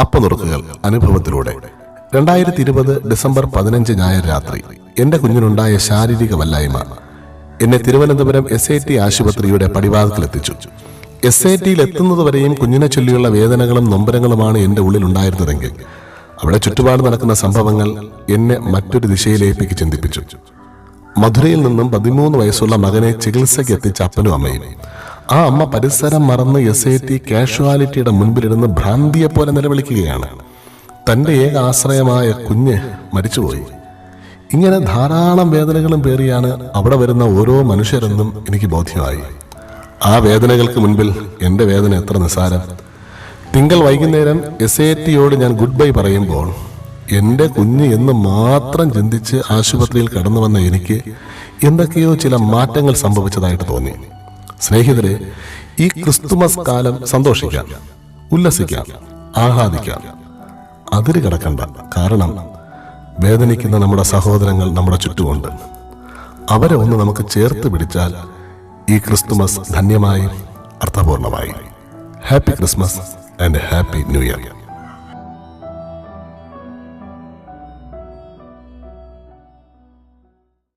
അപ്പനുറുക്കുകൾ അനുഭവത്തിലൂടെ. രണ്ടായിരത്തി ഇരുപത് ഡിസംബർ പതിനഞ്ച് ഞായർ രാത്രി എന്റെ കുഞ്ഞിനുണ്ടായ ശാരീരിക വല്ലായ്മ. എന്നെ തിരുവനന്തപുരം എസ് ഐ ടി ആശുപത്രിയുടെ പടിവാദത്തിലെത്തിച്ചു എസ് ഐ ടിയിൽ എത്തുന്നതുവരെയും കുഞ്ഞിനെ ചൊല്ലിയുള്ള വേദനകളും നൊമ്പരങ്ങളുമാണ് എന്റെ ഉള്ളിൽ ഉണ്ടായിരുന്നതെങ്കിൽ അവിടെ ചുറ്റുപാട് നടക്കുന്ന സംഭവങ്ങൾ എന്നെ മറ്റൊരു ദിശയിലേപ്പിക്ക് ചിന്തിപ്പിച്ചു. മധുരയിൽ നിന്നും പതിമൂന്ന് വയസ്സുള്ള മകനെ ചികിത്സയ്ക്ക് എത്തിച്ച അപ്പനും അമ്മയും. ആ അമ്മ പരിസരം മറന്ന് എസ് ഐ ടി കാഷ്വാലിറ്റിയുടെ മുൻപിലിരുന്ന് ഭ്രാന്തിയെ പോലെ നിലവിളിക്കുകയാണ്. തന്റെ ഏക ആശ്രയമായ കുഞ്ഞ് മരിച്ചുപോയി. ഇങ്ങനെ ധാരാളം വേദനകളും പേറിയാണ് അവിടെ വരുന്ന ഓരോ മനുഷ്യരെന്നും എനിക്ക് ബോധ്യമായി. ആ വേദനകൾക്ക് മുൻപിൽ എന്റെ വേദന എത്ര നിസ്സാരം. തിങ്കൾ വൈകുന്നേരം എസ് ഐ ടിയോട് ഞാൻ ഗുഡ് ബൈ പറയുമ്പോൾ എന്റെ കുഞ്ഞ് എന്ന് മാത്രം ചിന്തിച്ച് ആശുപത്രിയിൽ കടന്നു വന്ന എനിക്ക് എന്തൊക്കെയോ ചില മാറ്റങ്ങൾ സംഭവിച്ചതായിട്ട് തോന്നി. സ്നേഹിതരെ ഈ ക്രിസ്തുമസ് കാലം സന്തോഷിക്കാം ഉല്ലസിക്കാം ആഹ്ലാദിക്കാം. അതിര് കിടക്കണ്ട. കാരണം വേദനിക്കുന്ന നമ്മുടെ സഹോദരങ്ങൾ നമ്മുടെ ചുറ്റുമുണ്ട്. അവരെ ഒന്ന് നമുക്ക് ചേർത്ത് പിടിച്ചാൽ ഈ ക്രിസ്തുമസ് ധന്യമായി അർത്ഥപൂർണമായി. Happy Christmas and happy New Year.